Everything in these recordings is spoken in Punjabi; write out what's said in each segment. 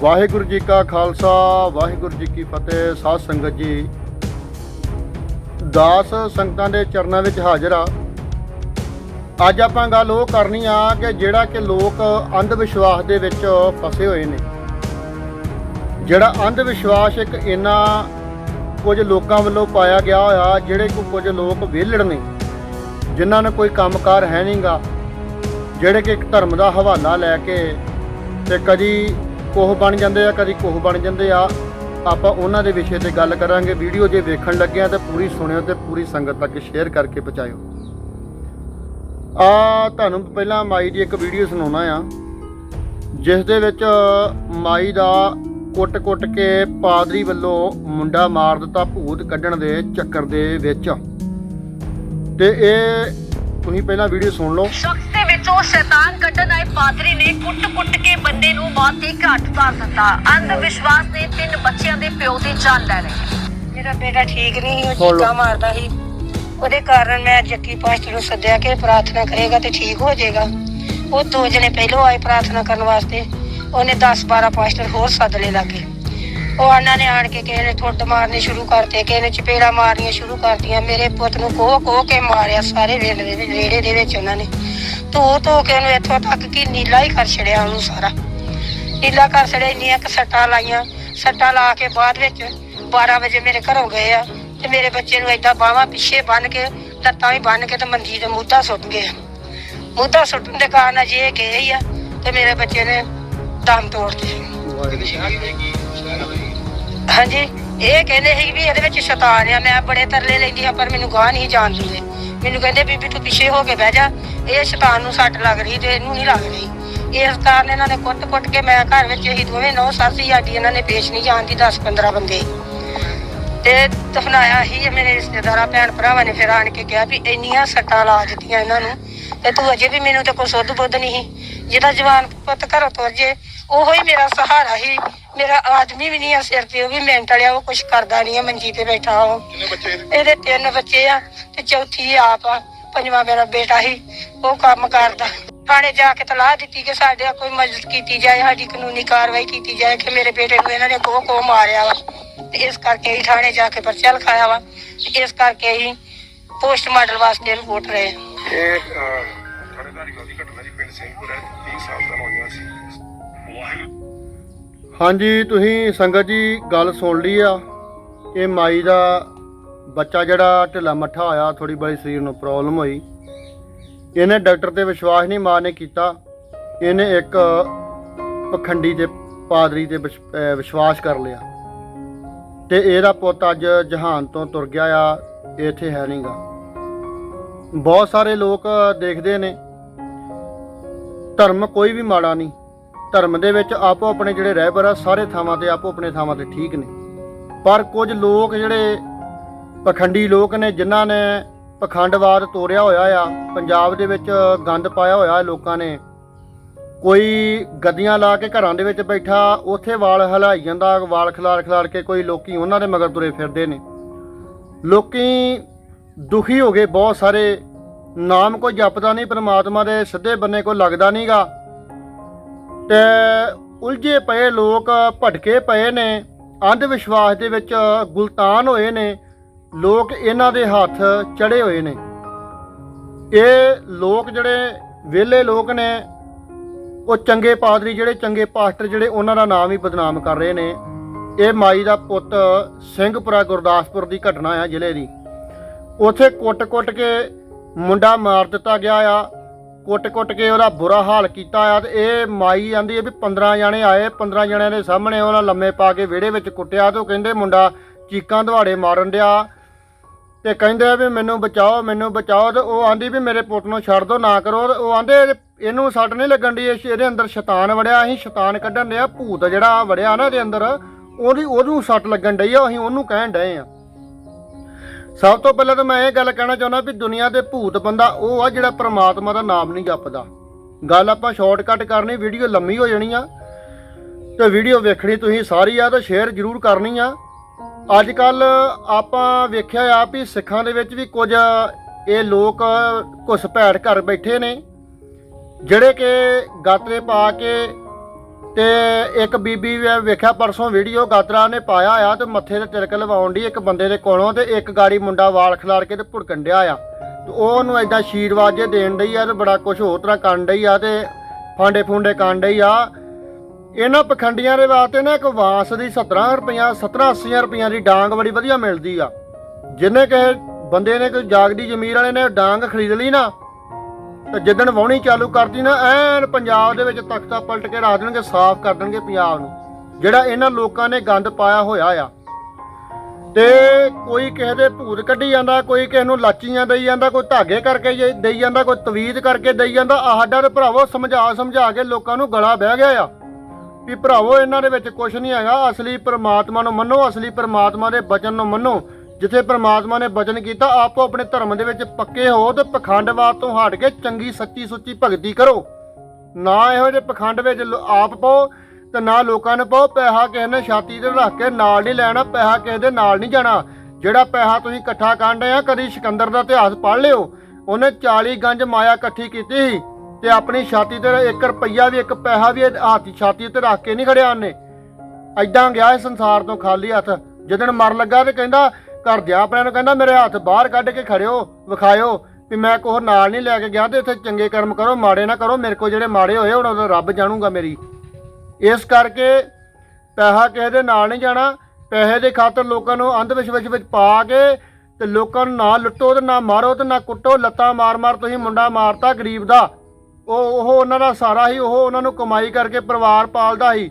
ਵਾਹਿਗੁਰੂ ਜੀ ਕਾ ਖਾਲਸਾ, ਵਾਹਿਗੁਰੂ ਜੀ ਕੀ ਫਤਿਹ, ਸਾਧ ਸੰਗਤ ਜੀ। ਦਾਸ ਸੰਗਤਾਂ ਦੇ ਚਰਨਾਂ ਵਿੱਚ ਹਾਜ਼ਰ ਆ। ਅੱਜ ਆਪਾਂ ਗੱਲ ਉਹ ਕਰਨੀ ਆ ਕਿ ਜਿਹੜਾ ਕਿ ਲੋਕ ਅੰਧ ਵਿਸ਼ਵਾਸ ਦੇ ਵਿੱਚ ਫਸੇ ਹੋਏ ਨੇ। ਜਿਹੜਾ ਅੰਧ ਵਿਸ਼ਵਾਸ ਇੱਕ ਇੰਨਾ ਕੁਝ ਲੋਕਾਂ ਵੱਲੋਂ ਪਾਇਆ ਗਿਆ ਹੋਇਆ, ਜਿਹੜੇ ਕੋ ਕੁਝ ਲੋਕ ਵਿਹਲੜ ਨੇ, ਜਿਨ੍ਹਾਂ ਨੂੰ ਕੋਈ ਕੰਮਕਾਰ ਹੈ ਨਹੀਂਗਾ ਜਿਹੜੇ ਕਿ ਇੱਕ ਧਰਮ ਦਾ ਹਵਾਲਾ ਲੈ ਕੇ ਤੇ ਕਦੀ ਕੋਹ ਬਣ ਜਾਂਦੇ ਆ, ਕਦੀ ਕੋਹ ਬਣ ਜਾਂਦੇ ਆ। ਆਪਾਂ ਉਹਨਾਂ ਦੇ ਵਿਸ਼ੇ ਤੇ ਗੱਲ ਕਰਾਂਗੇ। ਵੀਡੀਓ ਜੇ ਵੇਖਣ ਲੱਗਿਆ ਤਾਂ ਪੂਰੀ ਸੁਣਿਓ ਤੇ ਪੂਰੀ ਸੰਗਤ ਤੱਕ ਸ਼ੇਅਰ ਕਰਕੇ ਪਹੁੰਚਾਇਓ। ਆ, ਤੁਹਾਨੂੰ ਪਹਿਲਾਂ ਮਾਈ ਦੀ ਇੱਕ ਵੀਡੀਓ ਸੁਣਾਉਣਾ ਆ। ਜਿਸ ਦੇ ਵਿੱਚ ਮਾਈ ਦਾ ਕੁੱਟ-ਕੁੱਟ ਕੇ ਪਾਦਰੀ ਵੱਲੋਂ ਮੁੰਡਾ ਮਾਰ ਦਿੱਤਾ ਭੂਤ ਕੱਢਣ ਦੇ ਚੱਕਰ ਦੇ ਵਿੱਚ। ਤੇ ਇਹ ਤੁਸੀਂ ਪਹਿਲਾਂ ਵੀਡੀਓ ਸੁਣ ਲਓ। ਵਿੱਚੋਂ ਸ਼ੈਤਾਨ ਕੱਢਣ ਆਏ ਪਾਦਰੀ ਨੇ ਕੁੱਟ-ਕੁੱਟ ਕੇ ਬੰਦੇ ਨੂੰ ਮੌਤ ਦੀ ਘਾਟ ਉਤਾਰ ਦਿੱਤਾ। ਅੰਧ ਵਿਸ਼ਵਾਸ ਨੇ ਤਿੰਨ ਬੱਚਿਆਂ ਦੇ ਪਿਓ ਦੀ ਜਾਨ ਲੈ ਲਈ। ਮੇਰਾ ਬੇਟਾ ਠੀਕ ਨਹੀਂ ਸੀ, ਉਹ। ਚੀਕਾਂ ਮਾਰਦਾ ਸੀ। ਉਹਦੇ ਕਾਰਨ ਮੈਂ ਜੱਗੀ ਪਾਸਟਰ ਨੂੰ ਸੱਦਿਆ ਕਿ ਪ੍ਰਾਰਥਨਾ ਕਰੇਗਾ ਤੇ ਠੀਕ ਹੋ ਜਾਏਗਾ। ਉਹ ਦੋ ਜਣੇ ਪਹਿਲੋਂ ਆਏ ਪ੍ਰਾਰਥਨਾ ਕਰਨ ਵਾਸਤੇ। ਉਹਨੇ 10 12 ਪਾਸਟਰ ਹੋਰ ਸੱਦ ਲਏ ਲਾਗੇ। ਉਹ ਉਹਨਾਂ ਨੇ ਆਣ ਕੇ ਕਿਸੇ ਨੇ ਠੁੱਡ ਮਾਰਨੇ ਸ਼ੁਰੂ ਕਰਤੇ ਕਿਸੇ ਨੇ ਚਪੇੜਾ ਮਾਰਨੀਆਂ ਸ਼ੁਰੂ ਕਰਤੀਆਂ। ਮੇਰੇ ਪੁੱਤ ਨੂੰ ਕੋਹ ਕੋਹ ਕੇ ਮਾਰਿਆ ਸਾਰੇ ਵੇਲੇ ਦੇ ਵਿੱਚ ਰੇੜੇ ਦੇ ਵਿੱਚ ਉਹਨਾਂ ਨੇ। ਧੋ ਧੋ ਕੇ ਉਹਨੂੰ ਇੱਥੋਂ ਤੱਕ ਕਿ ਨੀਲਾ ਹੀ ਕਰ ਛੜਿਆ ਉਹਨੂੰ ਸਾਰਾ। ਨੀਲਾ ਕਰ ਛੜਿਆ, ਇੰਨੀਆਂ ਕੁ ਸੱਟਾਂ ਲਾਈਆਂ। ਸੱਟਾਂ ਲਾ ਕੇ ਬਾਅਦ ਵਿੱਚ 12 ਵਜੇ ਮੇਰੇ ਘਰੋਂ ਗਏ ਆ ਤੇ ਮੇਰੇ ਬੱਚੇ ਨੂੰ ਏਦਾਂ ਬਾਹਾਂ ਪਿੱਛੇ ਬੰਨ ਕੇ, ਲੱਤਾਂ ਵੀ ਬੰਨ ਕੇ ਤੇ ਮੰਜੀ ਤੇ ਮੁੱਦਾ ਸੁੱਟ ਗਏ ਮੁੱਦਾ ਸੁੱਟਣ ਦੇ ਕਾਰਨ ਅਜੇ ਗਏ ਹੀ ਆ ਤੇ ਮੇਰੇ ਬੱਚੇ ਨੇ ਦਮ ਤੋੜਤੇ ਹਾਂਜੀ, ਇਹ ਕਹਿੰਦੇ ਸੀ ਵੀ ਇਹਦੇ ਵਿੱਚ ਸ਼ੈਤਾਨ ਆ, ਮੈਂ ਬੜੇ ਤਰਲੇ ਲੈਂਦੀ ਆ, ਪਰ ਮੈਨੂੰ ਗਾਹ ਨਹੀਂ ਜਾਣ ਦਿੰਦੇ। ਮੈਨੂੰ ਕਹਿੰਦੇ, ਬੀਬੀ ਤੂੰ ਪਿੱਛੇ ਹੋ ਕੇ ਬਹਿ ਜਾ। ਇਹ ਸ਼ੈਤਾਨ ਨੂੰ ਸੱਟ ਲੱਗ ਰਹੀ ਤੇ ਇਹਨੂੰ ਨਹੀਂ ਲੱਗ ਰਹੀ। ਇਸ ਕਾਰਨ ਇਹਨਾਂ ਨੇ ਕੁੱਟ-ਕੁੱਟ ਕੇ ਮੈਂ ਘਰ ਵਿੱਚ ਇਹੀ ਦੋਵੇਂ ਨੌ ਸੱਸ ਹੀ ਇਹਨਾਂ ਨੇ ਪੇਸ਼ ਨਹੀਂ ਜਾਣ ਦੀ 10-15 ਬੰਦੇ। ਤੇ ਦਫਨਾਇਆ ਹੀ ਮੇਰੇ ਰਿਸ਼ਤੇਦਾਰਾਂ, ਭੈਣ ਭਰਾਵਾਂ ਨੇ ਫਿਰ ਆਣ ਕੇ ਕਿਹਾ ਵੀ ਇੰਨੀਆਂ ਸੱਟਾਂ ਲਾ ਦਿੱਤੀਆਂ ਇਹਨਾਂ ਨੂੰ ਤੇ ਤੂੰ ਅਜੇ ਵੀ ਮੈਨੂੰ ਤੇ ਕੋਈ ਸੁੱਧ ਬੁੱਧ ਨਹੀਂ ਸੀ। ਜਿਹਦਾ ਜਵਾਨ ਪੁੱਤ ਘਰੋਂ ਤੁਰ ਜੇ, ਉਹੋ ਹੀ ਮੇਰਾ ਸਹਾਰਾ ਹੀ ਮੇਰਾ ਆਦਮੀ ਵੀ ਨਹੀਂ ਆ ਸਿਰ ਤੇ ਉਹ ਵੀ ਮਿੰਟ ਵਾਲਿਆ ਉਹ ਕੁਛ ਕਰਦਾ ਨਹੀਂ ਆ ਮੰਜੀ ਤੇ ਬੈਠਾ ਉਹ। ਇਹਦੇ? ਤਿੰਨ ਬੱਚੇ ਆ ਤੇ ਚੌਥੀ ਆਪ ਆ ਪੰਜਵਾਂ ਮੇਰਾ ਬੇਟਾ ਹੀ ਉਹ ਕੰਮ ਕਰਦਾ। ਥਾਣੇ ਜਾ ਕੇ ਤਲਾਹ ਦਿੱਤੀ ਕਿ ਸਾਡੇ ਕੋਈ ਮਦਦ ਕੀਤੀ ਜਾਏ ਸਾਡੀ ਕਾਨੂੰਨੀ ਕਾਰਵਾਈ ਕੀਤੀ ਜਾਏ ਕਿ ਮੇਰੇ ਬੇਟੇ ਨੂੰ ਇਹਨਾਂ ਨੇ ਕੋਹ ਕੋਹ ਮਾਰਿਆ ਵਾ। ਤੇ ਇਸ ਕਰਕੇ ਹੀ ਥਾਣੇ ਜਾ ਕੇ ਪਰਚਾ ਲਿਖਾਇਆ ਵਾ ਤੇ ਇਸ ਕਰਕੇ ਹੀ ਪੋਸਟਮਾਰਟਮ ਵਾਸਤੇ ਰਿਪੋਰਟ ਰਹੇ ਇਹ ਥਾਣੇਦਾਰੀ ਵਾਲੀ ਘਟਨਾ ਜੀ ਪਿੰਡ ਸਿੰਘਪੁਰ ਹੈ 30 ਸਾਲ ਦਾ ਨੌਜਵਾਨ ਸੀ। ਵਾਹਿਗੁਰੂ। ਹਾਂਜੀ, ਤੁਸੀਂ ਸੰਗਤ ਜੀ ਗੱਲ ਸੁਣ ਲਈ ਆ। ਇਹ ਮਾਈ ਦਾ ਬੱਚਾ ਜਿਹੜਾ ਢਿੱਲਾ ਮੱਠਾ ਹੋਇਆ ਥੋੜੀ ਬੜੀ ਸਰੀਰ ਨੂੰ ਪ੍ਰੋਬਲਮ ਹੋਈ। ਇਹਨੇ ਡਾਕਟਰ ਤੇ ਵਿਸ਼ਵਾਸ ਨਹੀਂ ਮਾਂ ਨੇ ਕੀਤਾ। ਇਹਨੇ ਇੱਕ ਪਖੰਡੀ ਤੇ ਪਾਦਰੀ ਤੇ ਵਿਸ਼- ਵਿਸ਼ਵਾਸ ਕਰ ਲਿਆ। ਤੇ ਇਹਦਾ ਪੁੱਤ ਅੱਜ ਜਹਾਨ ਤੋਂ ਤੁਰ ਗਿਆ ਆ, ਇੱਥੇ ਹੈ ਨਹੀਂਗਾ ਬਹੁਤ ਸਾਰੇ ਲੋਕ ਦੇਖਦੇ ਨੇ। ਧਰਮ ਕੋਈ ਵੀ ਮਾੜਾ ਨਹੀਂ ਧਰਮ ਦੇ ਵਿੱਚ ਆਪੋ ਆਪਣੇ ਜਿਹੜੇ ਰਹਿਬਰ ਆ, ਸਾਰੇ ਥਾਵਾਂ ਤੇ ਆਪੋ ਆਪਣੇ ਥਾਵਾਂ ਤੇ ਠੀਕ ਨੇ। ਪਰ ਕੁਝ ਲੋਕ ਜਿਹੜੇ ਪਖੰਡੀ ਲੋਕ ਨੇ, ਜਿਨ੍ਹਾਂ ਨੇ ਪਖੰਡਵਾਦ ਤੋਰਿਆ ਹੋਇਆ ਆ, ਪੰਜਾਬ ਦੇ ਵਿੱਚ ਗੰਦ ਪਾਇਆ ਹੋਇਆ ਲੋਕਾਂ ਨੇ, ਕੋਈ ਗੱਦੀਆਂ ਲਾ ਕੇ ਘਰਾਂ ਦੇ ਵਿੱਚ ਬੈਠਾ, ਉੱਥੇ ਵਾਲ ਹਲਾਈ ਜਾਂਦਾ, ਵਾਲ ਖਿਲਾਰ ਖਿਲਾਰ ਕੇ ਕੋਈ ਲੋਕੀ ਉਹਨਾਂ ਦੇ ਮਗਰ ਤੁਰੇ ਫਿਰਦੇ ਨੇ। ਲੋਕੀ ਦੁਖੀ ਹੋ ਗਏ, ਬਹੁਤ ਸਾਰੇ, ਨਾਮ ਕੋਈ ਜਪਦਾ ਨਹੀਂ, ਪਰਮਾਤਮਾ ਦੇ ਸਿੱਧੇ ਬੰਨੇ ਕੋਈ ਲੱਗਦਾ ਨਹੀਂਗਾ ਤੇ ਉਲਝੇ ਪਏ ਲੋਕ ਭਟਕੇ ਪਏ ਨੇ। ਅੰਧ ਵਿਸ਼ਵਾਸ ਦੇ ਵਿੱਚ ਗੁਲਤਾਨ ਹੋਏ ਨੇ। ਲੋਕ ਇਹਨਾਂ ਦੇ ਹੱਥ ਚੜੇ ਹੋਏ ਨੇ। ਇਹ ਲੋਕ ਜਿਹੜੇ ਵਿਹਲੇ ਲੋਕ ਨੇ, ਉਹ ਚੰਗੇ ਪਾਦਰੀ ਜਿਹੜੇ ਚੰਗੇ ਪਾਸਟਰ ਜਿਹੜੇ ਉਹਨਾਂ ਦਾ ਨਾਮ ਹੀ ਬਦਨਾਮ ਕਰ ਰਹੇ ਨੇ। ਇਹ ਮਾਈ ਦਾ ਪੁੱਤ ਸਿੰਘਪੁਰਾ ਗੁਰਦਾਸਪੁਰ ਦੀ ਘਟਨਾ ਆ ਜ਼ਿਲ੍ਹੇ ਦੀ। ਉਥੇ ਕੁੱਟ-ਕੁੱਟ ਕੇ ਮੁੰਡਾ ਮਾਰ ਦਿੱਤਾ ਗਿਆ ਆ। ਕੁੱਟ-ਕੁੱਟ ਕੇ ਉਹਦਾ ਬੁਰਾ ਹਾਲ ਕੀਤਾ ਆ ਤੇ ਇਹ ਮਾਈ ਆਂਦੀ ਹੈ ਵੀ 15 ਜਣੇ ਆਏ 15 ਜਣਿਆਂ ਦੇ ਸਾਹਮਣੇ ਉਹਨਾਂ ਲੰਮੇ ਪਾ ਕੇ ਵਿਹੜੇ ਵਿੱਚ ਕੁੱਟਿਆ ਤੇ ਉਹ ਕਹਿੰਦੇ ਮੁੰਡਾ ਚੀਕਾਂ ਦਵਾੜੇ ਮਾਰਨ ਡਿਆ ਤੇ ਕਹਿੰਦੇ ਆ ਵੀ ਮੈਨੂੰ ਬਚਾਓ ਮੈਨੂੰ ਬਚਾਓ ਤੇ ਉਹ ਆਂਦੀ ਵੀ ਮੇਰੇ ਪੁੱਤ ਨੂੰ ਛੱਡ ਦੋ, ਨਾ ਕਰੋ ਤੇ ਉਹ ਆਂਦੇ ਇਹਨੂੰ ਸੱਟ ਨਹੀਂ ਲੱਗਣ ਦੀ ਇਹਦੇ ਅੰਦਰ ਸ਼ੈਤਾਨ ਵੜਿਆ, ਅਸੀਂ ਸ਼ੈਤਾਨ ਕੱਢਣ ਡਿਆ ਭੂਤ ਜਿਹੜਾ ਵੜਿਆ ਨਾ ਇਹਦੇ ਅੰਦਰ, ਉਹਦੀ ਉਹਨੂੰ ਸੱਟ ਲੱਗਣ ਡਈ ਆ, ਅਸੀਂ ਉਹਨੂੰ ਕਹਿਣ ਡਏ ਆ। ਸਭ ਤੋਂ ਪਹਿਲਾਂ ਤਾਂ ਮੈਂ ਇਹ ਗੱਲ ਕਹਿਣਾ ਚਾਹੁੰਦਾ ਵੀ ਦੁਨੀਆ ਦੇ ਭੂਤ ਬੰਦਾ ਉਹ ਆ ਜਿਹੜਾ ਪ੍ਰਮਾਤਮਾ ਦਾ ਨਾਮ ਨਹੀਂ ਜਪਦਾ। ਗੱਲ ਆਪਾਂ ਸ਼ਾਰਟਕਟ ਕਰਨੀ ਵੀਡੀਓ ਲੰਮੀ ਹੋ ਜਾਣੀ ਆ। ਤੇ ਵੀਡੀਓ ਵੇਖਣੀ ਤੁਸੀਂ ਸਾਰੀ ਆ ਤਾਂ ਸ਼ੇਅਰ ਜ਼ਰੂਰ ਕਰਨੀ ਆ। ਅੱਜ ਕੱਲ ਆਪਾਂ ਵੇਖਿਆ ਆ ਵੀ ਸਿੱਖਾਂ ਦੇ ਵਿੱਚ ਵੀ ਕੁਝ ਇਹ ਲੋਕ ਘੁਸਪੈਠ ਘਰ ਬੈਠੇ ਨੇ, ਜਿਹੜੇ ਕਿ ਗਾਤਰੇ ਪਾ ਕੇ ਤੇ ਇੱਕ ਬੀਬੀ ਵੇ- ਵੇਖਿਆ ਪਰਸੋਂ ਵੀਡੀਓ, ਗਾਤਰਾ ਨੇ ਪਾਇਆ ਆ ਤੇ ਮੱਥੇ ਤੇ ਤਿਲਕ ਲਵਾਉਣ ਦੀ ਇੱਕ ਬੰਦੇ ਦੇ ਕੋਲੋਂ ਤੇ ਇੱਕ ਗਾੜੀ ਮੁੰਡਾ ਵਾਲ ਖਿਲਾਰ ਕੇ ਤੇ ਭੁੜਕਣ ਡਿਆ ਆ। ਤੇ ਉਹ ਉਹਨੂੰ ਐਦਾਂ ਆਸ਼ੀਰਵਾਦ ਜੇ ਦੇਣ ਡਈ ਆ ਤੇ ਬੜਾ ਕੁਝ ਹੋਰ ਤਰ੍ਹਾਂ ਕਰਨ ਡਈ ਆ ਤੇ ਫਾਂਡੇ ਫੁੰਡੇ ਕਰਨ ਡਈ ਆ। ਇਹਨਾਂ ਪਖੰਡੀਆਂ ਦੇ ਵਾਸਤੇ ਨਾ ਇੱਕ ਵਾਂਸ ਦੀ 17 ਰੁਪਈਆ 17 80 ਰੁਪਈਆਂ ਦੀ ਡਾਂਗ ਬੜੀ ਵਧੀਆ ਮਿਲਦੀ ਆ। ਜਿੰਨੇ ਕਿਸੇ ਬੰਦੇ ਨੇ ਕੋਈ ਜਾਗਦੀ ਜ਼ਮੀਰ ਵਾਲੇ ਨੇ ਡਾਂਗ ਖਰੀਦ ਲਈ ਨਾ ਤੇ ਜਿੱਦਣ ਵਾਹੁਣੀ ਚਾਲੂ ਕਰਦੀ ਨਾ, ਐਨ ਪੰਜਾਬ ਦੇ ਵਿੱਚ ਤਖਤਾ ਪਲਟ ਕੇ ਰੱਖ ਦੇਣਗੇ ਸਾਫ਼ ਕਰ ਦੇਣਗੇ ਪੰਜਾਬ ਨੂੰ, ਜਿਹੜਾ ਇਹਨਾਂ ਲੋਕਾਂ ਨੇ ਗੰਦ ਪਾਇਆ ਹੋਇਆ ਆ। ਤੇ ਕੋਈ ਕਿਸੇ ਦੇ ਭੂਤ ਕੱਢੀ ਜਾਂਦਾ, ਕੋਈ ਕਿਸੇ ਨੂੰ ਲਾਚੀਆਂ ਦੇਈ ਜਾਂਦਾ, ਕੋਈ ਧਾਗੇ ਕਰਕੇ ਦੇਈ ਜਾਂਦਾ, ਕੋਈ ਤਵੀਤ ਕਰਕੇ ਦੇਈ ਜਾਂਦਾ ਸਾਡਾ ਤੇ ਭਰਾਵੋ ਸਮਝਾ ਸਮਝਾ ਕੇ ਲੋਕਾਂ ਨੂੰ ਗਲਾ ਬਹਿ ਗਿਆ ਆ। ਵੀ ਭਰਾਵੋ, ਇਹਨਾਂ ਦੇ ਵਿੱਚ ਕੁਝ ਨਹੀਂ ਹੈਗਾ, ਅਸਲੀ ਪਰਮਾਤਮਾ ਨੂੰ ਮੰਨੋ, ਅਸਲੀ ਪਰਮਾਤਮਾ ਦੇ ਬਚਨ ਨੂੰ ਮੰਨੋ। ਜਿੱਥੇ ਪ੍ਰਮਾਤਮਾ ਨੇ ਬਚਨ ਕੀਤਾ, ਆਪੋ ਆਪਣੇ ਧਰਮ ਦੇ ਵਿੱਚ ਪੱਕੇ ਹੋ ਤੇ ਪਖੰਡਵਾਦ ਤੋਂ ਹਟ ਕੇ ਚੰਗੀ ਸੱਚੀ ਸੁੱਚੀ ਭਗਤੀ ਕਰੋ। ਨਾ ਇਹੋ ਜਿਹੇ ਪਖੰਡ ਵਿੱਚ ਆਪ ਪਾਓ ਤੇ ਨਾ ਲੋਕਾਂ ਨੂੰ ਪਾਓ। ਪੈਸਾ ਕਿਸੇ ਨੇ ਛਾਤੀ ਤੇ ਰੱਖ ਕੇ ਨਾਲ ਨਹੀਂ ਲੈਣਾ, ਪੈਸਾ ਕਿਸੇ ਦੇ ਨਾਲ ਨਹੀਂ ਜਾਣਾ। ਜਿਹੜਾ ਪੈਸਾ ਤੁਸੀਂ ਇਕੱਠਾ ਕਾਂਡੇ ਆ, ਕਦੀ ਸਿਕੰਦਰ ਦਾ ਇਤਿਹਾਸ ਪੜ੍ਹ ਲਿਓ। ਉਹਨੇ 40 ਗੰਜ ਮਾਇਆ ਇਕੱਠੀ ਕੀਤੀ ਸੀ ਤੇ ਆਪਣੀ ਛਾਤੀ ਤੇ 1 ਰੁਪਈਆ ਵੀ, ਇੱਕ ਪੈਸਾ ਵੀ ਹਾਥੀ ਛਾਤੀ ਤੇ ਰੱਖ ਕੇ ਨਹੀਂ ਖੜਿਆ ਉਹਨੇ। ਐਦਾਂ ਗਿਆ ਇਹ ਸੰਸਾਰ ਤੋਂ ਖਾਲੀ ਹੱਥ। ਜਦੋਂ ਮਰ ਲੱਗਾ ਤੇ ਕਹਿੰਦਾ ਘਰ ਦਿਆ ਆਪਣਿਆਂ ਨੂੰ ਕਹਿੰਦਾ ਮੇਰੇ ਹੱਥ ਬਾਹਰ ਕੱਢ ਕੇ ਖੜਿਓ, ਵਿਖਾਇਓ ਵੀ ਮੈਂ ਕੋਹ ਨਾਲ ਨਹੀਂ ਲੈ ਕੇ ਗਿਆ ਤੇ ਇੱਥੇ ਚੰਗੇ ਕਰਮ ਕਰੋ, ਮਾੜੇ ਨਾ ਕਰੋ, ਮੇਰੇ ਕੋ ਜਿਹੜੇ ਮਾੜੇ ਹੋਏ ਹੁਣ ਉਦੋਂ ਰੱਬ ਜਾਣੂਗਾ ਮੇਰੀ। ਇਸ ਕਰਕੇ ਪੈਸਾ ਕਿਸੇ ਦੇ ਨਾਲ ਨਹੀਂ ਜਾਣਾ, ਪੈਸੇ ਦੇ ਖਾਤਰ ਲੋਕਾਂ ਨੂੰ ਅੰਧ ਵਿਸ਼ਵਾਸ ਵਿੱਚ ਪਾ ਕੇ ਤੇ ਲੋਕਾਂ ਨੂੰ ਨਾ ਲੁੱਟੋ ਤੇ ਨਾ ਮਾਰੋ ਤੇ ਨਾ ਕੁੱਟੋ, ਲੱਤਾਂ ਮਾਰ-ਮਾਰ ਤੁਸੀਂ ਮੁੰਡਾ ਮਾਰਤਾ ਗਰੀਬ ਦਾ। ਉਹ ਉਹ ਉਹਨਾਂ ਦਾ ਸਾਰਾ ਹੀ, ਉਹ ਉਹਨਾਂ ਨੂੰ ਕਮਾਈ ਕਰਕੇ ਪਰਿਵਾਰ ਪਾਲਦਾ ਸੀ।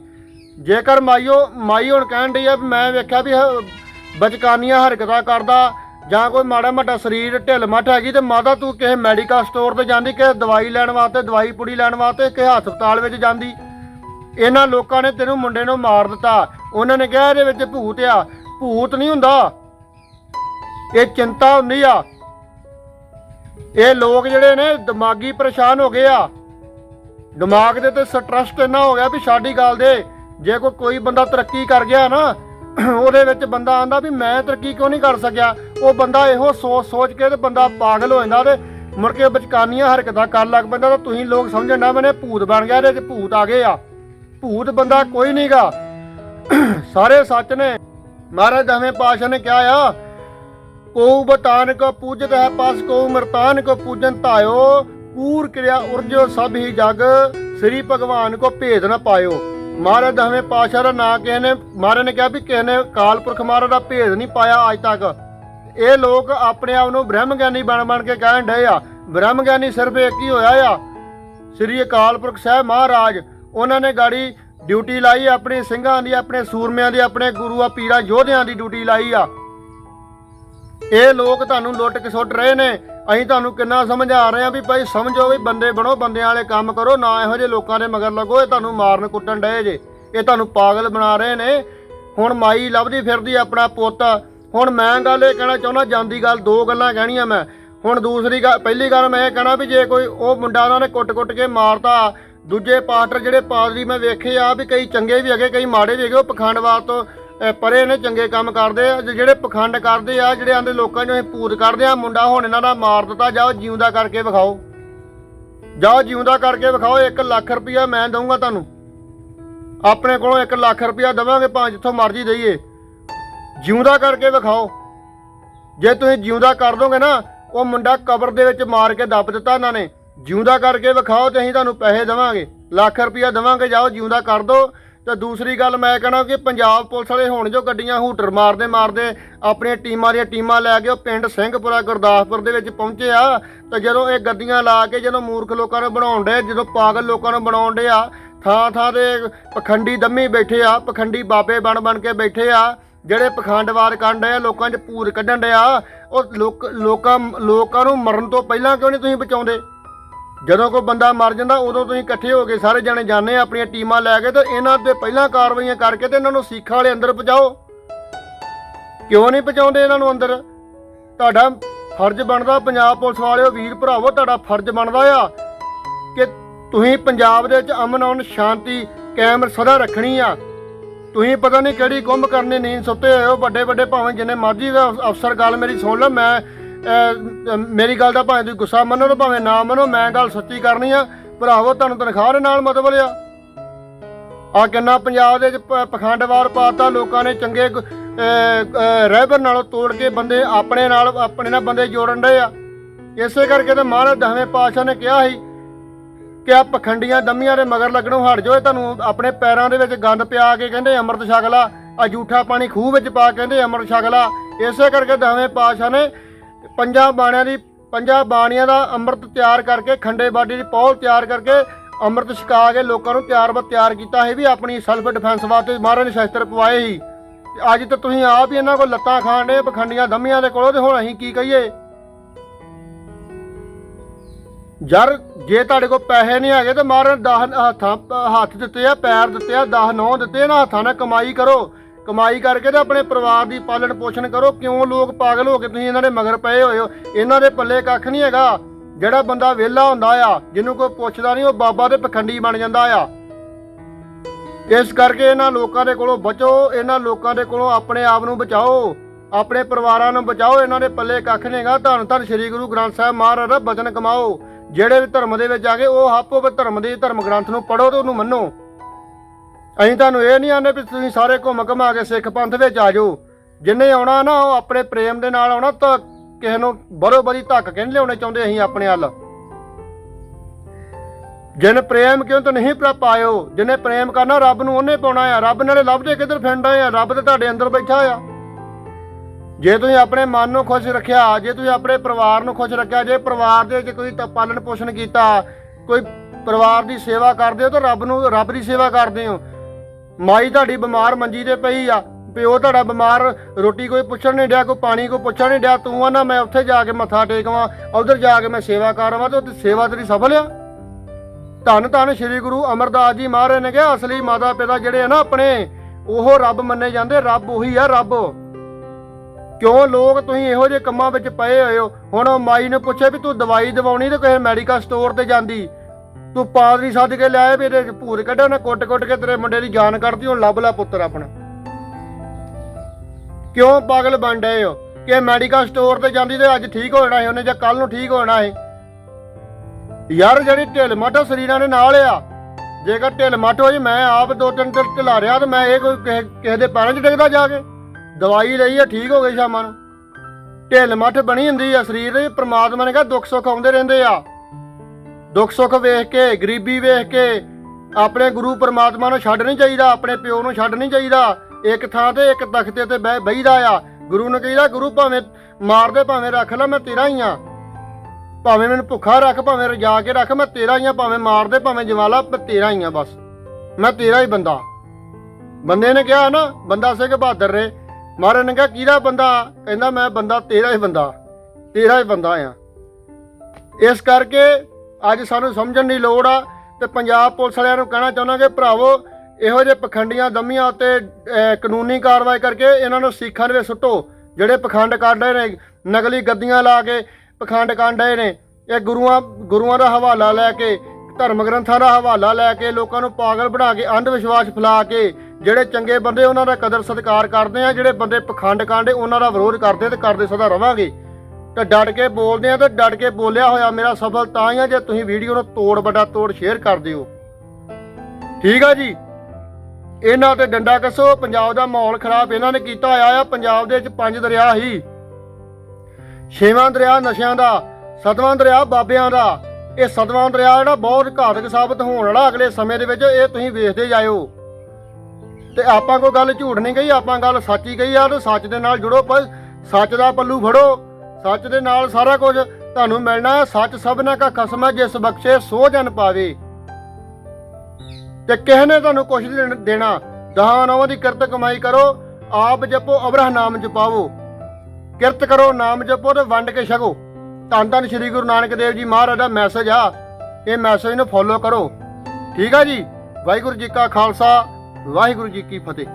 ਜੇਕਰ ਮਾਈਓ, ਮਾਈ ਹੁਣ ਕਹਿਣ ਡਈ ਆ ਵੀ ਮੈਂ ਵੇਖਿਆ ਵੀ ਹ- ਬਚਕਾਨੀਆਂ ਹਰਕਤਾਂ ਕਰਦਾ, ਜਾਂ ਕੋਈ ਮਾੜਾ ਮੋਟਾ ਸਰੀਰ ਢਿੱਲ ਮੱਠ ਹੈਗੀ ਤੇ ਮਾਤਾ ਤੂੰ ਕਿਸੇ ਮੈਡੀਕਲ ਸਟੋਰ ਤੇ ਜਾਂਦੀ, ਕਿਸੇ ਦਵਾਈ ਲੈਣ ਵਾਸਤੇ, ਦਵਾਈ ਪੁੜੀ ਲੈਣ ਵਾਸਤੇ, ਕਿਸੇ ਹਸਪਤਾਲ ਵਿੱਚ ਜਾਂਦੀ। ਇਹਨਾਂ ਲੋਕਾਂ ਨੇ ਤੈਨੂੰ ਮੁੰਡੇ ਨੂੰ ਮਾਰ ਦਿੱਤਾ। ਉਹਨਾਂ ਨੇ ਕਿਹਾ ਇਹਦੇ ਵਿੱਚ ਭੂਤ ਆ। ਭੂਤ ਨਹੀਂ ਹੁੰਦਾ। ਇਹ ਚਿੰਤਾ ਹੁੰਦੀ ਆ। ਇਹ ਲੋਕ ਜਿਹੜੇ ਨੇ ਦਿਮਾਗੀ ਪਰੇਸ਼ਾਨ ਹੋ ਗਏ ਆ। ਦਿਮਾਗ ਦੇ ਤੇ ਸਟ੍ਰੈਸ ਇੰਨਾ ਹੋ ਗਿਆ ਵੀ ਸਾਡੀ ਗੱਲ ਦੇ। ਜੇ ਕੋਈ ਕੋਈ ਬੰਦਾ ਤਰੱਕੀ ਕਰ ਗਿਆ ਨਾ ਉਹਦੇ ਵਿੱਚ ਬੰਦਾ ਆਂਦਾ ਵੀ ਮੈਂ ਤਰੱਕੀ ਕਿਉਂ ਨਹੀਂ ਕਰ ਸਕਿਆ? ਉਹ ਬੰਦਾ ਇਹੋ ਸੋਚ ਸੋਚ ਕੇ ਤੇ ਬੰਦਾ ਪਾਗਲ ਹੋ ਜਾਂਦਾ ਤੇ ਮੁੜ ਕੇ ਬਚਕਾਨੀਆਂ ਹਰਕਤਾਂ ਕਰਨ ਲੱਗ ਪੈਂਦਾ ਤਾਂ ਤੁਸੀਂ ਲੋਕ ਸਮਝਣ ਨਾ ਮੈਨੇ ਭੂਤ ਬਣ ਗਿਆ ਇਹਦੇ 'ਚ ਭੂਤ ਆ ਗਏ ਆ। ਭੂਤ ਬੰਦਾ ਕੋਈ ਨਹੀਂਗਾ ਸਾਰੇ ਸੱਚ ਨੇ। ਮਹਾਰਾਜ ਦਵੇਂ ਪਾਸ਼ਾ ਨੇ ਕਿਹਾ ਆ ਕੋ ਬਤਾਨ ਕੋ ਪੂਜਤ ਹੈ ਪਾਸ ਕੋ ਮਰਤਾਨ ਕੋ ਪੂਜਨ ਧਾਇਓ, ਕੂਰ ਕਿਰਿਆ ਉਰਜੋ ਸਭ ਹੀ ਜਗ, ਸ੍ਰੀ ਭਗਵਾਨ ਕੋ ਭੇਦ ਨਾ ਪਾਇਓ। ਮਹਾਰਾਜ ਦਸਵੇਂ ਪਾਤਸ਼ਾਹ ਦਾ ਨਾਂ ਕਿਸੇ ਨੇ ਮਹਾਰਾਜ ਨੇ ਕਿਹਾ ਵੀ ਕਿਸੇ ਨੇ ਕਾਲ ਪੁਰਖ ਮਹਾਰਾਜ ਦਾ ਭੇਦ ਨਹੀਂ ਪਾਇਆ ਅੱਜ ਤੱਕ। ਇਹ ਲੋਕ ਆਪਣੇ ਆਪ ਨੂੰ ਬ੍ਰਹਮ ਗਿਆਨੀ ਬਣ ਬਣ ਕੇ ਕਹਿਣ ਡਏ ਆ। ਬ੍ਰਹਮ ਗਿਆਨੀ ਸਿਰਫ ਇੱਕ ਹੀ ਹੋਇਆ ਆ। ਸ੍ਰੀ ਅਕਾਲ ਪੁਰਖ ਸਾਹਿਬ ਮਹਾਰਾਜ, ਉਹਨਾਂ ਨੇ ਗਾੜੀ ਡਿਊਟੀ ਲਾਈ ਆਪਣੇ ਸਿੰਘਾਂ ਦੀ, ਆਪਣੇ ਸੂਰਮਿਆਂ ਦੀ, ਆਪਣੇ ਗੁਰੂਆਂ, ਪੀਰਾਂ, ਯੋਧਿਆਂ ਦੀ ਡਿਊਟੀ ਲਾਈ ਆ। ਇਹ ਲੋਕ ਤੁਹਾਨੂੰ ਲੁੱਟ ਕੇ ਸੁੱਟ ਰਹੇ ਨੇ। ਅਸੀਂ ਤੁਹਾਨੂੰ ਕਿੰਨਾ ਸਮਝਾ ਰਹੇ ਆ ਵੀ ਭਾਈ ਸਮਝੋ ਵੀ ਬੰਦੇ ਬਣੋ, ਬੰਦਿਆਂ ਵਾਲੇ ਕੰਮ ਕਰੋ, ਨਾ ਇਹੋ ਜਿਹੇ ਲੋਕਾਂ ਦੇ ਮਗਰ ਲੱਗੋ, ਇਹ ਤੁਹਾਨੂੰ ਮਾਰਨ ਕੁੱਟਣ ਡਏ ਜੇ। ਇਹ ਤੁਹਾਨੂੰ ਪਾਗਲ ਬਣਾ ਰਹੇ ਨੇ। ਹੁਣ ਮਾਈ ਲੱਭਦੀ ਫਿਰਦੀ ਆਪਣਾ ਪੁੱਤ। ਹੁਣ ਮੈਂ ਗੱਲ ਇਹ ਕਹਿਣਾ ਚਾਹੁੰਦਾ ਜਾਂਦੀ ਗੱਲ ਦੋ ਗੱਲਾਂ ਕਹਿਣੀਆਂ ਮੈਂ। ਹੁਣ ਦੂਸਰੀ ਗੱਲ, ਪਹਿਲੀ ਗੱਲ ਮੈਂ ਇਹ ਕਹਿਣਾ ਵੀ ਜੇ ਕੋਈ ਉਹ ਮੁੰਡਾ ਉਹਨਾਂ ਨੇ ਕੁੱਟ-ਕੁੱਟ ਕੇ ਮਾਰਤਾ, ਦੂਜੇ ਪਾਸਟਰ ਜਿਹੜੇ ਪਾਦਰੀ ਮੈਂ ਵੇਖੇ ਆ ਵੀ ਕਈ ਚੰਗੇ ਵੀ ਹੈਗੇ, ਕਈ ਮਾੜੇ ਵੀ ਹੈਗੇ, ਉਹ ਪਖੰਡਵਾਦ ਤੋਂ ਅਹ, ਪਰੇ ਨੇ ਚੰਗੇ ਕੰਮ ਕਰਦੇ ਆ ਤੇ ਜਿਹੜੇ ਪਖੰਡ ਕਰਦੇ ਆ ਜਿਹੜੇ ਆਂਦੇ ਲੋਕਾਂ ਨੂੰ ਇਹ ਪੂਤ ਕਰਦੇ ਆ ਮੁੰਡਾ ਹੁਣ ਇਹਨਾਂ ਦਾ ਮਾਰ ਦਿੱਤਾ ਜਾਓ ਜਿਉਂਦਾ ਕਰਕੇ ਵਿਖਾਓ। ਜਾਓ ਜਿਉਂਦਾ ਕਰਕੇ ਵਿਖਾਓ 1 ਲੱਖ ਰੁਪਇਆ ਮੈਂ ਦਊਂਗਾ ਤੁਹਾਨੂੰ। ਆਪਣੇ ਕੋਲੋਂ 1 ਲੱਖ ਰੁਪਇਆ ਦਵਾਂਗੇ ਭਾਂ ਜਿੱਥੋਂ ਮਰਜ਼ੀ ਦਈਏ। ਜਿਉਂਦਾ ਕਰਕੇ ਵਿਖਾਓ। ਜੇ ਤੁਸੀਂ ਜਿਉਂਦਾ ਕਰ ਦੋਗੇ ਨਾ ਉਹ ਮੁੰਡਾ ਕਬਰ ਦੇ ਵਿੱਚ ਮਾਰ ਕੇ ਦੱਬ ਦਿੱਤਾ ਇਹਨਾਂ ਨੇ। ਜਿਉਂਦਾ ਕਰਕੇ ਵਿਖਾਓ ਤੇ ਅਸੀਂ ਤੁਹਾਨੂੰ ਪੈਸੇ ਦੇਵਾਂਗੇ। ਲੱਖ ਰੁਪਇਆ ਦੇਵਾਂਗੇ ਜਾਓ ਜਿਉਂਦਾ ਕਰ ਦੋ। ਤੇ ਦੂਸਰੀ ਗੱਲ ਮੈਂ ਕਹਿਣਾ ਕਿ ਪੰਜਾਬ ਪੁਲਿਸ ਵਾਲੇ ਹੁਣ ਜੋ ਗੱਡੀਆਂ ਹੂਟਰ ਮਾਰਦੇ ਮਾਰਦੇ ਆਪਣੀਆਂ ਟੀਮਾਂ ਦੀਆਂ ਟੀਮਾਂ ਲੈ ਕੇ ਉਹ ਪਿੰਡ ਸਿੰਘਪੁਰਾ ਗੁਰਦਾਸਪੁਰ ਦੇ ਵਿੱਚ ਪਹੁੰਚੇ ਆ, ਤੇ ਜਦੋਂ ਇਹ ਗੱਡੀਆਂ ਲਾ ਕੇ ਜਦੋਂ ਮੂਰਖ ਲੋਕਾਂ ਨੂੰ ਬਣਾਉਣ ਡੇ ਜਦੋਂ ਪਾਗਲ ਲੋਕਾਂ ਨੂੰ ਬਣਾਉਣ ਡੇ ਆ ਥਾਂ ਥਾਂ ਤੇ ਪਖੰਡੀ ਦੰਮੀ ਬੈਠੇ ਆ, ਪਖੰਡੀ ਬਾਬੇ ਬਣ ਬਣ ਕੇ ਬੈਠੇ ਆ, ਜਿਹੜੇ ਪਖੰਡਵਾਦ ਕਰਨ ਡਏ ਆ, ਲੋਕਾਂ 'ਚ ਪੂਰ ਕੱਢਣ ਡਏ ਆ, ਉਹ ਲੋਕਾਂ ਲੋਕਾਂ ਨੂੰ ਮਰਨ ਤੋਂ ਪਹਿਲਾਂ ਕਿਉਂ ਨਹੀਂ ਤੁਸੀਂ ਬਚਾਉਂਦੇ? ਜਦੋਂ ਕੋਈ ਬੰਦਾ ਮਰ ਜਾਂਦਾ, ਉਦੋਂ ਤੁਸੀਂ ਇਕੱਠੇ ਹੋ ਕੇ ਸਾਰੇ ਜਣੇ ਜਾਂਦੇ ਆ, ਆਪਣੀਆਂ ਟੀਮਾਂ ਲੈ ਕੇ ਤੇ ਇਹਨਾਂ ਤੇ ਪਹਿਲਾਂ ਕਾਰਵਾਈਆਂ ਕਰਕੇ ਤੇ ਇਹਨਾਂ ਨੂੰ ਸਿੱਖਾਂ ਵਾਲੇ ਅੰਦਰ ਪਹੁੰਚਾਓ। ਕਿਉਂ ਨਹੀਂ ਪਹੁੰਚਾਉਂਦੇ ਇਹਨਾਂ ਨੂੰ ਅੰਦਰ? ਤੁਹਾਡਾ ਫਰਜ਼ ਬਣਦਾ, ਪੰਜਾਬ ਪੁਲਿਸ ਵਾਲਿਓ, ਵੀਰ ਭਰਾਵੋ, ਤੁਹਾਡਾ ਫਰਜ਼ ਬਣਦਾ ਆ ਕਿ ਤੁਸੀਂ ਪੰਜਾਬ ਦੇ ਵਿੱਚ ਅਮਨ ਔਨ ਸ਼ਾਂਤੀ ਕਾਇਮ ਸਦਾ ਰੱਖਣੀ ਆ। ਤੁਸੀਂ ਪਤਾ ਨਹੀਂ ਕਿਹੜੀ ਕੁੰਭ ਕਰਨੀ, ਨੀਂਦ ਸੁੱਤੇ ਹੋਏ ਹੋ ਵੱਡੇ ਵੱਡੇ ਭਾਵੇਂ ਜਿੰਨੇ ਮਰਜ਼ੀ ਦਾ ਅਫਸਰ ਗੱਲ ਮੇਰੀ ਸੁਣ ਲਓ, ਮੈਂ ਮੇਰੀ ਗੱਲ ਦਾ ਭਾਵੇਂ ਤੁਸੀਂ ਗੁੱਸਾ ਮੰਨੋ ਤੇ ਭਾਵੇਂ ਨਾ ਮੰਨੋ, ਮੈਂ ਗੱਲ ਸੱਚੀ ਕਰਨੀ ਆ। ਭਰਾਵੋ, ਤੁਹਾਨੂੰ ਤਨਖਾਹ ਦੇ ਨਾਲ ਮਤਲਬ ਆ ਆ ਕਿੰਨਾ ਪੰਜਾਬ ਦੇ ਵਿੱਚ ਪ- ਪਖੰਡਵਾਰ ਪਾਤਾ, ਲੋਕਾਂ ਨੇ ਚੰਗੇ ਰਹਿਬਰ ਨਾਲੋਂ ਤੋੜ ਕੇ ਬੰਦੇ ਆਪਣੇ ਨਾਲ ਆਪਣੇ ਨਾਲ ਬੰਦੇ ਜੋੜਨ ਦੇ ਆ। ਇਸੇ ਕਰਕੇ ਤੇ ਮਹਾਰਾਜ ਦਸਵੇਂ ਪਾਤਸ਼ਾਹ ਨੇ ਕਿਹਾ ਸੀ ਕਿ ਆ ਪਖੰਡੀਆਂ ਦਮੀਆਂ ਦੇ ਮਗਰ ਲੱਗਣੋਂ ਹਟ ਜਾਓ। ਤੁਹਾਨੂੰ ਆਪਣੇ ਪੈਰਾਂ ਦੇ ਵਿੱਚ ਗੰਦ ਪਿਆ ਕੇ ਕਹਿੰਦੇ ਅੰਮ੍ਰਿਤ ਛਕ ਲਾ ਆ ਜੂਠਾ ਪਾਣੀ ਖੂਹ ਵਿੱਚ ਪਾ ਕੇ ਕਹਿੰਦੇ ਅੰਮ੍ਰਿਤ ਛਕ ਲਾ। ਇਸੇ ਕਰਕੇ ਦਸਵੇਂ ਪਾਤਸ਼ਾਹ ਨੇ ਪੰਜਾਂ ਬਾਣਿਆਂ ਦੀ ਪੰਜਾਂ ਬਾਣੀਆਂ ਦਾ ਅੰਮ੍ਰਿਤ ਤਿਆਰ ਕਰਕੇ, ਖੰਡੇ ਬਾਡੀ ਦੀ ਪੌਲ ਤਿਆਰ ਕਰਕੇ ਅੰਮ੍ਰਿਤ ਛਕਾ ਕੇ ਲੋਕਾਂ ਨੂੰ ਤਿਆਰ ਬਰ ਤਿਆਰ ਕੀਤਾ। ਹੈ ਵੀ ਆਪਣੀ ਸੈਲਫ ਡਿਫੈਂਸ ਵਾਸਤੇ ਮਹਾਰਾਜ ਨੇ ਸ਼ਸਤਰ ਪਵਾਏ ਸੀ। ਤੇ ਅੱਜ ਤਾਂ ਤੁਸੀਂ ਆਪ ਹੀ ਇਹਨਾਂ ਕੋਲ ਲੱਤਾਂ ਖਾਣ ਦੇ ਪਖੰਡੀਆਂ ਦਮੀਆਂ ਦੇ ਕੋਲੋਂ, ਤੇ ਹੁਣ ਅਸੀਂ ਕੀ ਕਹੀਏ? ਯਾਰ ਜੇ ਤੁਹਾਡੇ ਕੋਲ ਪੈਸੇ ਨਹੀਂ ਹੈਗੇ, ਤੇ ਮਾਰਨ 10 ਹੱਥਾਂ ਹੱਥ ਦਿੱਤੇ ਆ, ਪੈਰ ਦਿੱਤੇ ਆ 10 ਨੌ ਦਿੱਤੇ ਨਾ ਹੱਥਾਂ ਨਾਲ ਕਮਾਈ ਕਰੋ। ਕਮਾਈ ਕਰਕੇ ਤੇ ਆਪਣੇ ਪਰਿਵਾਰ ਦੀ ਪਾਲਣ ਪੋਸ਼ਣ ਕਰੋ। ਕਿਉਂ ਲੋਕ ਪਾਗਲ ਹੋ ਕੇ ਤੁਸੀਂ ਇਹਨਾਂ ਦੇ ਮਗਰ ਪਏ ਹੋਏ ਹੋ? ਇਹਨਾਂ ਦੇ ਪੱਲੇ ਕੱਖ ਨਹੀਂ ਹੈਗਾ। ਜਿਹੜਾ ਬੰਦਾ ਵਿਹਲਾ ਹੁੰਦਾ ਆ, ਜਿਹਨੂੰ ਕੋਈ ਪੁੱਛਦਾ ਨਹੀਂ, ਉਹ ਬਾਬਾ ਦੇ ਪਖੰਡੀ ਬਣ ਜਾਂਦਾ ਆ। ਇਸ ਕਰਕੇ ਇਹਨਾਂ ਲੋਕਾਂ ਦੇ ਕੋਲੋਂ ਬਚੋ, ਇਹਨਾਂ ਲੋਕਾਂ ਦੇ ਕੋਲੋਂ ਆਪਣੇ ਆਪ ਨੂੰ ਬਚਾਓ। ਆਪਣੇ ਪਰਿਵਾਰਾਂ ਨੂੰ ਬਚਾਓ, ਇਹਨਾਂ ਦੇ ਪੱਲੇ ਕੱਖ ਨਹੀਂਗਾ ਧੰਨ ਧੰਨ ਸ੍ਰੀ ਗੁਰੂ ਗ੍ਰੰਥ ਸਾਹਿਬ ਮਹਾਰਾਜ ਦਾ ਬਚਨ ਕਮਾਓ। ਜਿਹੜੇ ਵੀ ਧਰਮ ਦੇ ਵਿੱਚ ਆ ਗਏ, ਉਹ ਆਪੋ ਧਰਮ ਦੇ ਧਰਮ ਗ੍ਰੰਥ ਨੂੰ ਪੜੋ ਤੇ ਉਹਨੂੰ ਮੰਨੋ। ਅਸੀਂ ਤੁਹਾਨੂੰ ਇਹ ਨਹੀਂ ਆਂਦੇ ਵੀ ਤੁਸੀਂ ਸਾਰੇ ਘੁੰਮ ਘਮਾ ਕੇ ਸਿੱਖ ਪੰਥ ਵਿੱਚ ਆ ਜਾਓ। ਜਿੰਨੇ ਆਉਣਾ ਨਾ, ਉਹ ਆਪਣੇ ਪ੍ਰੇਮ ਦੇ ਨਾਲ ਆਉਣਾ, ਤਾਂ ਕਿਸੇ ਨੂੰ ਬਰੋ ਬਰੀ ਧੱਕ ਕੇ ਨਹੀਂ ਲਿਆਉਣੇ ਚਾਹੁੰਦੇ ਅਸੀਂ ਆਪਣੇ ਵੱਲ ਜਿਨ ਪ੍ਰੇਮ ਕਿਉਂ ਤਾਂ ਨਹੀਂ ਪਾਇਓ? ਜਿਹਨੇ ਪ੍ਰੇਮ ਕਰਨਾ, ਰੱਬ ਨੂੰ ਉਹਨੇ ਪਾਉਣਾ ਆ। ਰੱਬ ਨਾਲੇ ਲੱਭਦੇ ਕਿੱਧਰ ਫਿਰਦਾ ਆ? ਰੱਬ ਤੇ ਤੁਹਾਡੇ ਅੰਦਰ ਬੈਠਾ ਆ। ਜੇ ਤੁਸੀਂ ਆਪਣੇ ਮਨ ਨੂੰ ਖੁਸ਼ ਰੱਖਿਆ, ਜੇ ਤੁਸੀਂ ਆਪਣੇ ਪਰਿਵਾਰ ਨੂੰ ਖੁਸ਼ ਰੱਖਿਆ, ਜੇ ਪਰਿਵਾਰ ਦੇ ਵਿੱਚ ਕੋਈ ਪਾਲਣ ਪੋਸ਼ਣ ਕੀਤਾ, ਕੋਈ ਪਰਿਵਾਰ ਦੀ ਸੇਵਾ ਕਰਦੇ ਹੋ, ਤਾਂ ਰੱਬ ਨੂੰ ਰੱਬ ਦੀ ਸੇਵਾ ਕਰਦੇ ਹੋ। ਮਾਈ ਤੁਹਾਡੀ ਬਿਮਾਰ ਮੰਜੀ ਤੇ ਪਈ ਆ। ਪਿਓ ਤੁਹਾਡਾ ਬਿਮਾਰ, ਰੋਟੀ ਕੋਈ ਪੁੱਛਣ ਨਹੀਂ ਡਿਆ, ਕੋਈ ਪਾਣੀ ਕੋਈ ਪੁੱਛਣ ਨਹੀਂ ਡਿਆ। ਤੂੰ ਆ ਨਾ, ਮੈਂ ਉੱਥੇ ਜਾ ਕੇ ਮੱਥਾ ਟੇਕਵਾਂ ਉਧਰ ਜਾ ਕੇ ਮੈਂ ਸੇਵਾ ਕਰਾਵਾਂ ਤੇ ਸੇਵਾ ਤੇਰੀ ਸਫਲ ਆ। ਧੰਨ ਧੰਨ ਸ੍ਰੀ ਗੁਰੂ ਅਮਰਦਾਸ ਜੀ ਮਹਾਰਾਜ ਨੇ ਕਿਹਾ, ਅਸਲੀ ਮਾਤਾ ਪਿਤਾ ਜਿਹੜੇ ਆ ਨਾ ਆਪਣੇ, ਉਹ ਰੱਬ ਮੰਨੇ ਜਾਂਦੇ, ਰੱਬ ਉਹੀ ਆ, ਰੱਬ। ਕਿਉਂ ਲੋਕ ਤੁਸੀਂ ਇਹੋ ਜਿਹੇ ਕੰਮਾਂ ਵਿੱਚ ਪਏ ਹੋਏ ਹੋ? ਹੁਣ ਉਹ ਮਾਈ ਨੂੰ ਪੁੱਛਿਆ ਵੀ ਤੂੰ ਦਵਾਈ ਦਵਾਉਣੀ ਤੇ ਕਿਸੇ ਮੈਡੀਕਲ ਸਟੋਰ ਤੇ ਜਾਂਦੀ। ਤੂੰ ਪਾਦਰੀ ਸੱਦ ਕੇ ਲਿਆਏ ਵੀ ਚ ਭੂਤ ਕੱਢਿਆ ਨਾ ਕੁੱਟ-ਕੁੱਟ ਕੇ ਤੇਰੇ ਮੁੰਡੇ ਦੀ ਜਾਨ ਕੱਢਦੀ ਹੁਣ ਲੱਭ ਲੈ ਪੁੱਤਰ ਆਪਣਾ। ਕਿਉਂ ਪਾਗਲ ਬਣ ਡਏ ਹੋ? ਕਿ ਮੈਡੀਕਲ ਸਟੋਰ ਤੇ ਜਾਂਦੀ ਤੇ ਅੱਜ ਠੀਕ ਹੋ ਜਾਣਾ ਹੈ ਉਹਨੇ ਜਾਂ ਕੱਲ ਨੂੰ ਠੀਕ ਹੋ ਜਾਣਾ ਸੀ? ਯਾਰ ਜਿਹੜੀ ਢਿੱਲ ਮੱਠ ਸਰੀਰਾਂ ਦੇ ਨਾਲ ਆ, ਜੇਕਰ ਢਿੱਲ ਮੱਠ ਹੋਈ, ਮੈਂ ਆਪ ਦੋ ਤਿੰਨ ਦਿਨ ਢਿਲਾ ਰਿਹਾ ਤੇ ਮੈਂ ਇਹ ਕੋਈ ਕਿਸੇ ਕਿਸੇ ਦੇ ਪੈਰਾਂ 'ਚ ਡਿੱਗਦਾ ਜਾ ਕੇ। ਦਵਾਈ ਲਈ ਆ, ਠੀਕ ਹੋ ਗਈ ਸ਼ਾਮਾਂ ਨੂੰ। ਢਿੱਲ ਮੱਠ ਬਣੀ ਹੁੰਦੀ ਆ ਸਰੀਰ ਦੇ, ਪ੍ਰਮਾਤਮਾ ਨੇ ਕਿਹਾ ਦੁੱਖ ਸੁੱਖ ਆਉਂਦੇ ਰਹਿੰਦੇ ਆ। ਦੁੱਖ ਸੁੱਖ ਵੇਖ ਕੇ, ਗਰੀਬੀ ਵੇਖ ਕੇ, ਆਪਣੇ ਗੁਰੂ ਪਰਮਾਤਮਾ ਨੂੰ ਛੱਡ ਨਹੀਂ ਚਾਹੀਦਾ, ਆਪਣੇ ਪਿਓ ਨੂੰ ਛੱਡ ਨਹੀਂ ਚਾਹੀਦਾ। ਇੱਕ ਥਾਂ ਤੇ, ਇੱਕ ਤਖਤੇ ਤੇ ਬਹਿ ਬਈਦਾ ਆ। ਗੁਰੂ ਨੇ ਕਹਿੰਦਾ ਗੁਰੂ, ਭਾਵੇਂ ਮਾਰਦੇ, ਭਾਵੇਂ ਰੱਖ ਲੈ, ਮੈਂ ਤੇਰਾ ਹੀ ਆ। ਭਾਵੇਂ ਮੈਨੂੰ ਭੁੱਖਾ ਰੱਖ, ਭਾਵੇਂ ਰਜਾ ਕੇ ਰੱਖ, ਮੈਂ ਤੇਰਾ ਹੀ ਆ। ਭਾਵੇਂ ਮਾਰਦੇ, ਭਾਵੇਂ ਜਵਾਲਾ, ਮੈਂ ਤੇਰਾ ਹੀ ਆ ਬਸ। ਮੈਂ ਤੇਰਾ ਹੀ ਬੰਦਾ। ਬੰਦੇ ਨੇ ਕਿਹਾ ਨਾ, ਬੰਦਾ ਸਿੰਘ ਬਹਾਦਰ ਰੇ ਮਹਾਰਾਜ ਨੇ ਕਿਹਾ, ਕਿਹਦਾ ਬੰਦਾ? ਕਹਿੰਦਾ, ਮੈਂ ਬੰਦਾ, ਤੇਰਾ ਹੀ ਬੰਦਾ, ਤੇਰਾ ਹੀ ਬੰਦਾ ਆ। ਇਸ ਕਰਕੇ ਅੱਜ ਸਾਨੂੰ ਸਮਝਣ ਦੀ ਲੋੜ ਆ ਤੇ ਪੰਜਾਬ ਪੁਲਿਸ ਵਾਲਿਆਂ ਨੂੰ ਕਹਿਣਾ ਚਾਹੁੰਦਾ ਕਿ ਭਰਾਵੋ, ਇਹੋ ਜਿਹੇ ਪਖੰਡੀਆਂ, ਦਮੀਆਂ ਉੱਤੇ ਕਾਨੂੰਨੀ ਕਾਰਵਾਈ ਕਰਕੇ ਇਹਨਾਂ ਨੂੰ ਸਿੱਖਾਂ ਦੇ ਵਿੱਚ ਸੁੱਟੋ, ਜਿਹੜੇ ਪਖੰਡ ਕਰ ਰਹੇ ਨੇ, ਨਕਲੀ ਗੱਦੀਆਂ ਲਾ ਕੇ ਪਖੰਡ ਕੱਢ ਰਹੇ ਨੇ। ਇਹ ਗੁਰੂਆਂ ਗੁਰੂਆਂ ਦਾ ਹਵਾਲਾ ਲੈ ਕੇ ਧਰਮ ਗ੍ਰੰਥਾਂ ਦਾ ਹਵਾਲਾ ਲੈ ਕੇ, ਲੋਕਾਂ ਨੂੰ ਪਾਗਲ ਬਣਾ ਕੇ ਅੰਧ ਵਿਸ਼ਵਾਸ ਫੈਲਾ ਕੇ, ਜਿਹੜੇ ਚੰਗੇ ਬੰਦੇ ਉਹਨਾਂ ਦਾ ਕਦਰ ਸਤਿਕਾਰ ਕਰਦੇ ਆ, ਜਿਹੜੇ ਬੰਦੇ ਪਖੰਡ ਕਾਂਡੇ ਉਹਨਾਂ ਦਾ ਵਿਰੋਧ ਕਰਦੇ ਤੇ ਕਰਦੇ ਸਦਾ ਰਵਾਂਗੇ। ਤੇ ਡਟ ਕੇ ਬੋਲਦੇ ਆ ਤੇ ਡਟ ਕੇ ਬੋਲਿਆ ਹੋਇਆ ਮੇਰਾ ਸਫਲ ਤਾਂ ਹੀ ਆ ਜੇ ਤੁਸੀਂ ਵੀਡੀਓ ਨੂੰ ਤੋੜ ਵੱਡਾ ਤੋੜ ਸ਼ੇਅਰ ਕਰ ਦਿਓ। ਠੀਕ ਆ ਜੀ? ਇਹਨਾਂ ਤੇ ਡੰਡਾ ਕੱਸੋ, ਪੰਜਾਬ ਦਾ ਮਾਹੌਲ ਖਰਾਬ ਇਹਨਾਂ ਨੇ ਕੀਤਾ ਹੋਇਆ ਆ, ਪੰਜਾਬ ਦੇ ਵਿੱਚ ਪੰਜ ਦਰਿਆ ਹੀ। ਛੇਵਾਂ ਦਰਿਆ ਨਸ਼ਿਆਂ ਦਾ, ਸਤਵਾਂ ਦਰਿਆ ਬਾਬਿਆਂ ਦਾ। ਇਹ ਸਤਵਾਂ ਦਰਿਆ ਜਿਹੜਾ ਬਹੁਤ ਘਾਤਕ ਸਾਬਤ ਹੋਣ ਵਾਲਾ ਅਗਲੇ ਸਮੇਂ ਦੇ ਵਿੱਚ ਇਹ ਤੁਸੀਂ ਵੇਖਦੇ ਜਾਇਓ। ਤੇ ਆਪਾਂ ਕੋਈ ਗੱਲ ਝੂਠ ਨਹੀਂ ਕਹੀ, ਆਪਾਂ ਗੱਲ ਸੱਚ ਹੀ ਕਹੀ ਆ ਤੇ ਸੱਚ ਦੇ ਨਾਲ ਜੁੜੋ, ਪਰ ਸੱਚ ਦਾ ਪੱਲੂ ਫੜੋ। ਸੱਚ ਦੇ ਨਾਲ ਸਾਰਾ ਕੁਝ ਤੁਹਾਨੂੰ ਮਿਲਣਾ ਸੱਚ ਸਭਨਾ ਕਾ ਕਸਮ ਹੈ, ਜਿਸ ਬਖਸ਼ੇ ਸੋ ਜਨ ਪਾਵੇ। ਤੇ ਕਿਸੇ ਨੇ ਤੁਹਾਨੂੰ ਕੁਛ ਨਹੀਂ ਦੇਣਾ ਦਹਾਂ ਨਵਾਂ ਦੀ ਕਿਰਤ ਕਮਾਈ ਕਰੋ, ਆਪ ਜਪੋ, ਅਬਰਹ ਨਾਮ ਜਪਾਵੋ। ਕਿਰਤ ਕਰੋ, ਨਾਮ ਜਪੋ ਤੇ ਵੰਡ ਕੇ ਛਕੋ। ਧੰਨ ਧੰਨ ਸ੍ਰੀ ਗੁਰੂ ਨਾਨਕ ਦੇਵ ਜੀ ਮਹਾਰਾਜ ਦਾ ਮੈਸੇਜ ਆ। ਇਹ ਮੈਸੇਜ ਨੂੰ ਫੋਲੋ ਕਰੋ। ਠੀਕ ਆ ਜੀ? ਵਾਹਿਗੁਰੂ ਜੀ ਕਾ ਖਾਲਸਾ, ਵਾਹਿਗੁਰੂ ਜੀ ਕੀ ਫਤਿਹ।